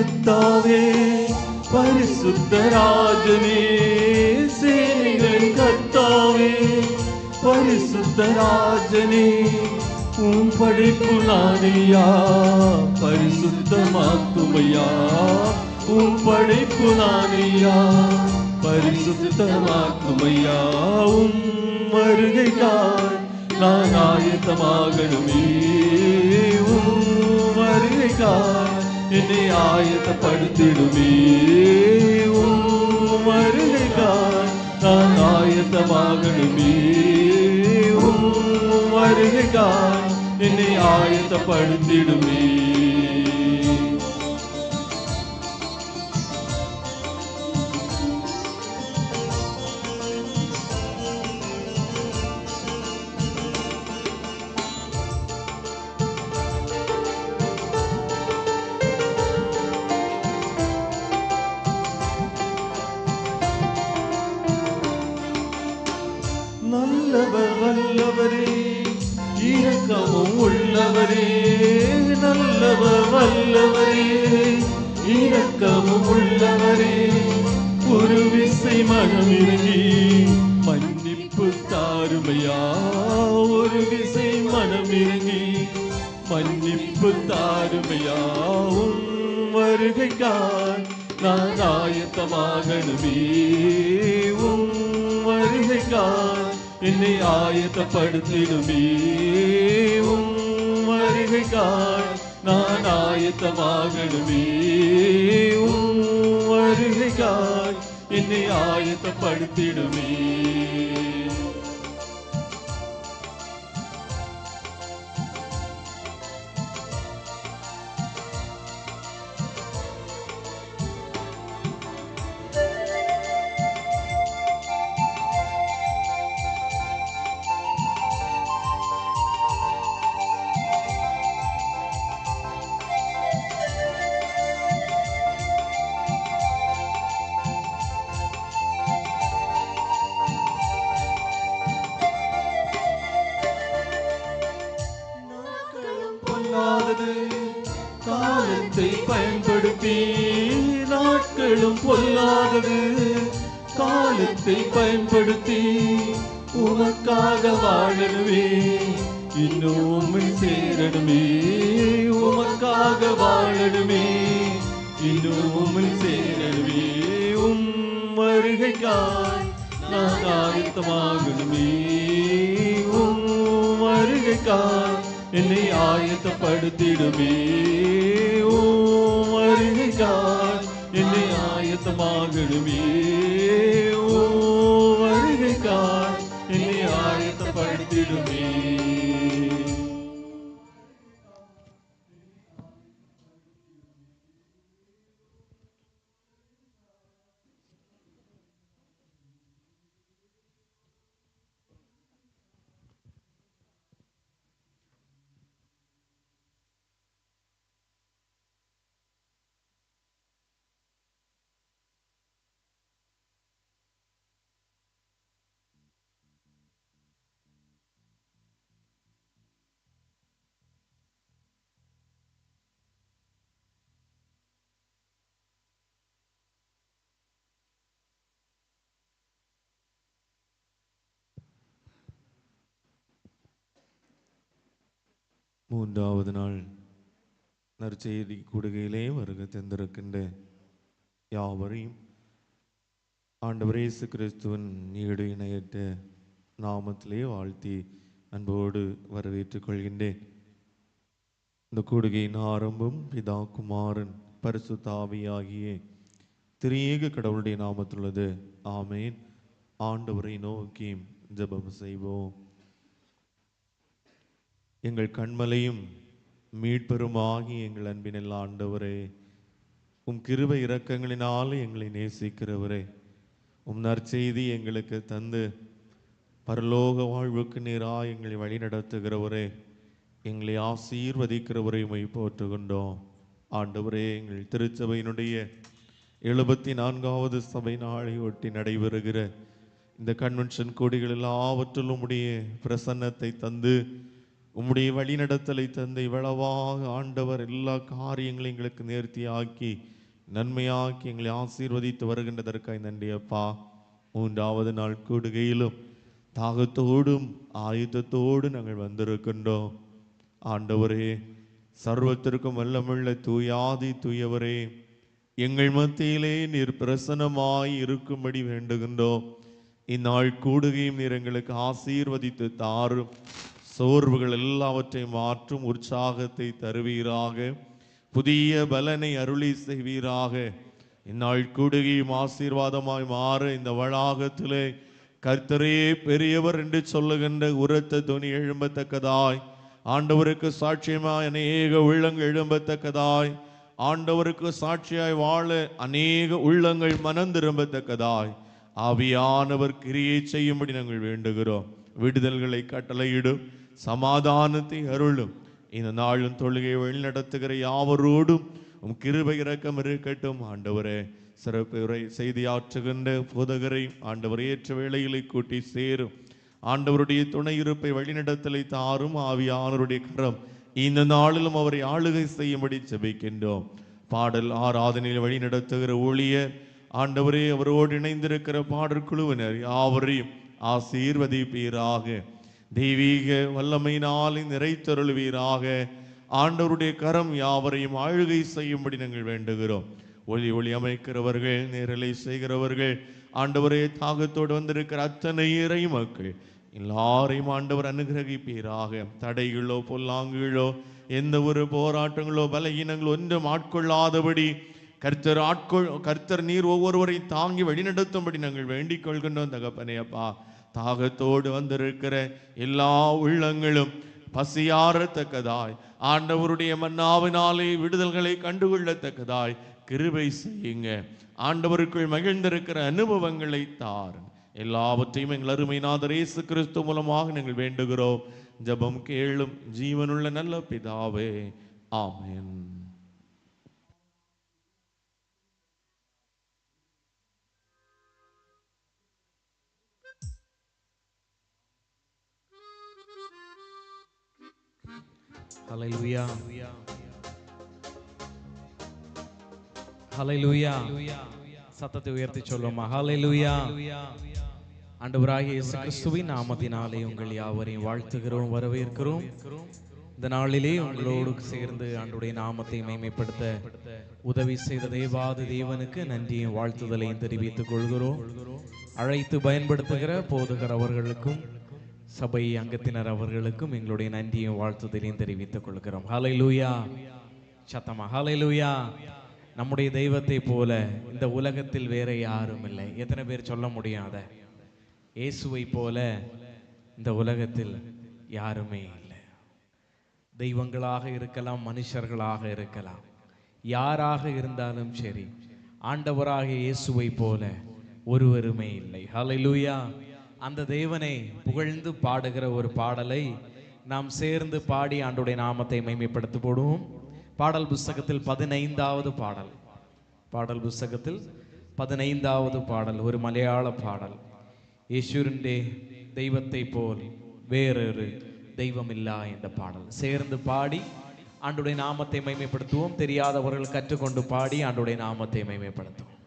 கத்தாவே பரிசுத்தராஜனே சேனைகளின் கத்தாவே பரிசுத்தராஜனே உன் படைப்பு நானையா பரிசுத்தமாக்குமையா? உன் படைப்பு நானையா பரிசுத்தமாக்குமையா? உம் வருகைக்காய் நான் ஆயத்தமாகணுமே. உம் வருகைக்காய் என்னை ஆயத்தப்படுத்திடுமே உம் வருகைக்காய் நான் ஆயத்தமாகணுமே உம் வருகைக்காய் நல்லவரே நல்லவர் வல்லவரே இரக்கமும் உள்ளவரே. ஒரு விசை மனமிறங்கி மன்னிப்பு தாருமையா. ஒரு விசை மனமிறங்கி மன்னிப்பு தாருமையா. உம் வருகைக்காய் நான் ஆயத்தமாகணுமே. உம் வருகைக்காய் என்னை ஆயத்தப்படுத்திடுமே. உம் வருகைக்காய் நான் ஆயத்தமாகணுமே. உம் வருகைக்காய் என்னை ஆயத்தப்படுத்திடுமே. காலம் பொல்லாதது. காலத்தை பயன்படுத்தி உமக்காக வாழணுமே. இன்னும் உம்மை சேரணுமே. உமக்காக வாழணுமே. இன்னும் உம்மை சேரணுமே. உம் வருகைக்காய் நான் ஆயத்தமாகணுமே உம் வருகைக்காய் என்னை ஆயத்தப்படுத்திடுமே. உம் வருகைக்காய் என்னை ஆயத்தமாகணுமே உம் வருகைக்காய் என்னை ஆயத்தப்படுத்திடுமே மூன்றாவது நாள் நற்செய்தி கூடுகையிலே வருக தந்திருக்கின்ற யாவரையும் ஆண்டவர் இயேசு கிறிஸ்துவன் ஈடு இணையற்ற நாமத்திலே வாழ்த்தி அன்போடு வரவேற்றுக் கொள்கின்றேன். இந்த கூடுகையின் ஆரம்பம் பிதா குமாரன் பரிசு தாவியாகிய திரியேக கடவுளுடைய நாமத்துள்ளது ஆமேன். ஆண்டவரை நோக்கி ஜெபம் செய்வோம். எங்கள் கண்மலையும் மீட்பெருமாகி எங்கள் அன்பினில் ஆண்டவரே உம் கிருப இரக்கங்களினால் எங்களை நேசிக்கிறவரே உம் நற்செய்தி எங்களுக்கு தந்து பரலோக வாழ்வுக்கு நேராக எங்களை வழிநடத்துகிறவரே எங்களை ஆசீர்வதிக்கிறவரை உமை போற்றுகின்றோம். ஆண்டவரே எங்கள் திருச்சபையினுடைய எழுபத்தி நான்காவது சபை நாளை ஒட்டி நடைபெறுகிற இந்த கன்வென்ஷன் கொடிகள் எல்லாவற்றிலும் உடைய பிரசன்னத்தை தந்து உம்முடைய வழிநடத்தலை தந்த இவ்வளவாக ஆண்டவர் எல்லா காரியங்களையும் எங்களுக்கு நேர்த்தியாக்கி நன்மையாக்கி எங்களை ஆசீர்வதித்து வருகின்றதற்காக நன்றியப்பா மூன்றாவது நாள் கூடுகையிலும் தாகத்தோடும் ஆயுதத்தோடு நாங்கள் வந்திருக்கின்றோம். ஆண்டவரே சர்வத்திற்கும் வல்லமுள்ள தூயாதி தூயவரே எங்கள் மத்தியிலே நீர் பிரசனமாய் இருக்கும்படி வேண்டுகின்றோம். இந்நாள் கூடுகையும் நீர் எங்களுக்கு ஆசீர்வதித்து தாரும். சோர்வுகள் எல்லாவற்றையும் மாற்றும் உற்சாகத்தை தருவீராக. புதிய பலனை அருளி செய்வீராக. இந்நாள் கூடுகையும் ஆசீர்வாதமாய் மாற இந்த வளாகத்திலே கர்த்தரே பெரியவர் என்று சொல்லுகின்ற உரத்த துணி எழும்பத்தக்கதாய். ஆண்டவருக்கு சாட்சியமாய் அநேக உள்ளங்கள் எழும்பத்தக்கதாய். ஆண்டவருக்கு சாட்சியாய் வாழ அநேக உள்ளங்கள் மனம் திரும்பத்தக்கதாய். ஆவியானவர் கிரியை செய்யும்படி நாங்கள் வேண்டுகிறோம். விடுதல்களை கட்டளையிடும். சமாதானத்தை அருளும். இந்த நாளும் தொழுகை வழிநடத்துகிற யாவரோடும் உம் கிருபை இரக்கம் இருக்கட்டும். ஆண்டவரே சிறப்பு உரை செய்தியாற்றுகின்ற போதகரை ஆண்டவர் ஏற்ற வேளையிலே கூட்டி சேரும். ஆண்டவருடைய துணை இருப்பை வழிநடத்தலை தாரும். ஆவியானவருடைய கரம் இந்த நாளிலும் அவரை ஆளுகை செய்யும்படி செபிக்கின்றோம் பாடல் ஆராதனையில் வழி நடத்துகிற ஊழியர் ஆண்டவரே அவரோடு இணைந்திருக்கிற பாடற்குழுவினர் யாவரையும் ஆசீர்வதிப்பீராக. தெய்வீக வல்லமையினாலே நிறைத்தருள்வீராக. ஆண்டவருடைய கரம் யாவரையும் ஆளுகை செய்யும்படி நாங்கள் வேண்டுகிறோம். ஒளி ஒளி அமைக்கிறவர்கள் நேரலை செய்கிறவர்கள் ஆண்டவரே தாகத்தோடு வந்திருக்கிற அத்தனை இறை மக்கள் எல்லாரையும் ஆண்டவர் அனுகிரகிப்பீராக. தடைகளோ பொல்லாங்குகளோ எந்த ஒரு போராட்டங்களோ பலகீனங்களோ ஒன்றும் ஆட்கொள்ளாதபடி கர்த்தர் ஆட்கொள் கர்த்தர் நீர் ஒவ்வொருவரையும் தாங்கி வழிநடத்தும்படி நாங்கள் வேண்டிக் கொள்கின்றோம் தகப்பனே அப்பா. தாகத்தோடு வந்திருக்கிற எல்லா உள்ளங்களும் பசியாரத்தக்கதாய் ஆண்டவருடைய மன்னாவினாலே விடுதல்களை கண்டுகொள்ளத்தக்கதாய். கிருபை செய்யுங்க. ஆண்டவருக்குள் மகிழ்ந்திருக்கிற அனுபவங்களை தார் எல்லாவற்றையும் எங்கள் அருமைநாதர் இயேசு கிறிஸ்து மூலமாக நாங்கள் வேண்டுகிறோம். ஜெபம் கேளும் ஜீவனுள்ள நல்ல பிதாவே. ஆமேன். ஹalleluya ஹalleluya சத்தத்தை உயர்த்தி சொல்லுமா ஹalleluya ஆண்டவராகிய இயேசு கிறிஸ்துவின் நாமத்தினாலே உங்கள் யாவரையும் வாழ்த்துகிறோம் வரவேற்கிறோம். இந்த நாளிலே உங்களோடு சேர்ந்து ஆண்டுடைய நாமத்தை மேம்படுத்த உதவி செய்த தேவாதி தேவனுக்கு நன்றியும் வாழ்த்துதலையும் தெரிவித்துக் கொள்கிறோம். அழைத்து பயன்படுத்துகிற போதுகிறவர்களுக்கும் அவர்களுக்கும் சபை அங்கத்தினர் அவர்களுக்கும் எங்களுடைய நன்றியும் வாழ்த்துதலையும் தெரிவித்துக் கொள்கிறோம். ஹalleluya சத்தமா? லூயா நம்முடைய தெய்வத்தை போல இந்த உலகத்தில் வேற யாரும் இல்லை. எத்தனை பேர் சொல்ல முடியாத இயேசுவை போல இந்த உலகத்தில் யாருமே இல்லை. தெய்வங்களாக இருக்கலாம் மனுஷர்களாக இருக்கலாம். யாராக இருந்தாலும் சரி ஆண்டவராக இயேசுவை போல ஒருவருமே இல்லை. ஹalleluya அந்த தேவனை புகழ்ந்து பாடுகிற ஒரு பாடலை நாம் சேர்ந்து பாடி ஆண்டுடைய நாமத்தை மைமைப்படுத்தி போடுவோம் பாடல் புஸ்தகத்தில் பதினைந்தாவது பாடல் பாடல் புஸ்தகத்தில் பதினைந்தாவது பாடல் ஒரு மலையாள பாடல் യേശുവിൻ്റെ ദൈവത്തെ പോൽ വേറൊരു ദൈവമില്ല என்ற பாடல் சேர்ந்து பாடி ஆண்டுடைய நாமத்தை மைமைப்படுத்துவோம் தெரியாதவர்கள் கற்றுக்கொண்டு பாடி ஆண்டுடைய நாமத்தை மைமைப்படுத்துவோம்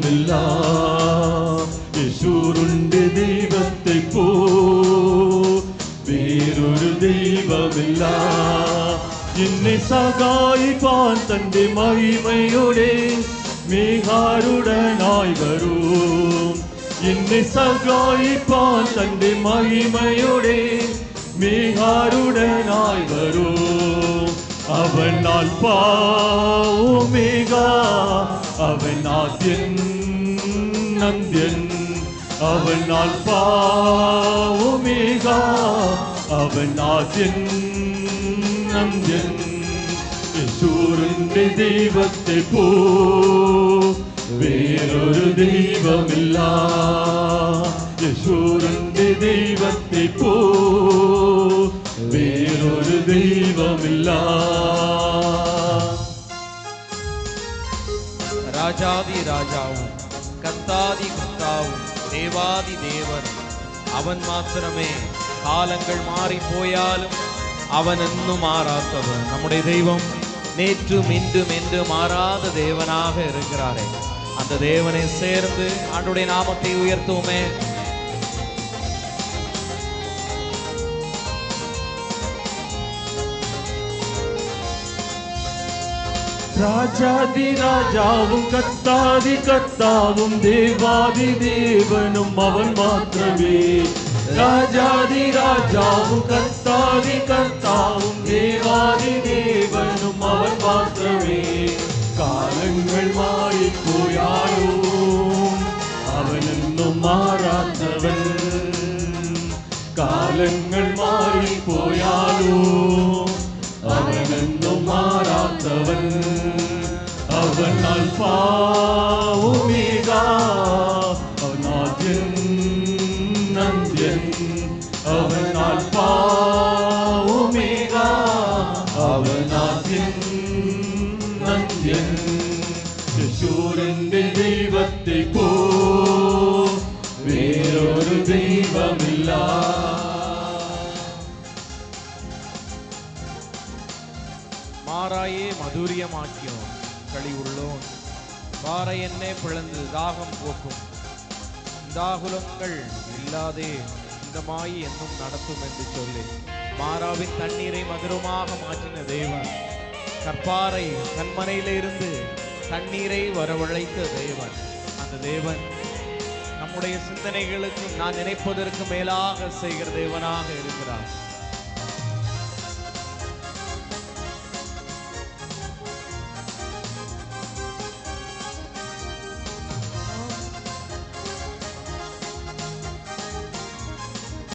ദൈവമില്ല. യേശൂറിന്റെ ദൈവത്തെ പോ. വേറൊരു ദൈവമില്ല. എന്നെ സഹായിപ്പാൻ തന്റെ മഹിമയുടെ മേഘാരുടനായി വരൂ. എന്നെ സഹായിപ്പാൻ തന്റെ മഹിമയുടെ മേഘാരുടനായി വരൂ. അവൻ അൽപാ മേഘ അവൻ ആദ്യൻ നന്ദ്യൻ അവൻ ആൽഫാവുമേക അവൻ ആദ്യൻ നന്ദ്യൻ യേശൂറിന്റെ ദൈവത്തെ പോ വേറൊരു ദൈവമില്ല യേശൂറിന്റെ ദൈവത്തെ പോ വേറൊരു ദൈവമില്ല ராஜாதி ராஜாவும் கத்தாதி கத்தாவும் தேவாதி தேவன் அவன் மாத்திரமே காலங்கள் மாறி போயாலும் அவன் இன்னும் மாறாதவன் நம்முடைய தெய்வம் நேற்றும் இன்றும் என்று மாறாத தேவனாக இருக்கிறாரே. அந்த தேவனை சேர்ந்து ஆண்டுடைய நாமத்தை உயர்த்துவோமே. രാജാതി രാജാവും കത്താതി കത്താവും ദേവാതി ദേവനും അവൻ മാത്രമേ. രാജാതി രാജാവും കത്താതി കത്താവും ദേവാതി ദേവനും അവൻ മാത്രമേ. കാലങ്ങൾ മാറിപ്പോയാലോ അവനെന്നും മാറാത്തവൻ. കാലങ്ങൾ മാറിപ്പോയാലോ மாறாத்தவன் அவன் அல்பாவுமிகா மாறாயே களி உள்ளோம் பாறை என்னே பிளந்து தாகம் போக்கும். தாகுலங்கள் இல்லாதே இந்த மாயை என்னும் நடத்தும் என்று சொல்லி. மாறாவின் தண்ணீரை மதுரமாக மாற்றின தேவன். கற்பாறை கண்மனையிலிருந்து தண்ணீரை வரவழைத்த தேவன். அந்த தேவன் நம்முடைய சிந்தனைகளுக்கும் நான் நினைப்பதற்கு மேலாக செய்கிற தேவனாக இருக்கிறார்.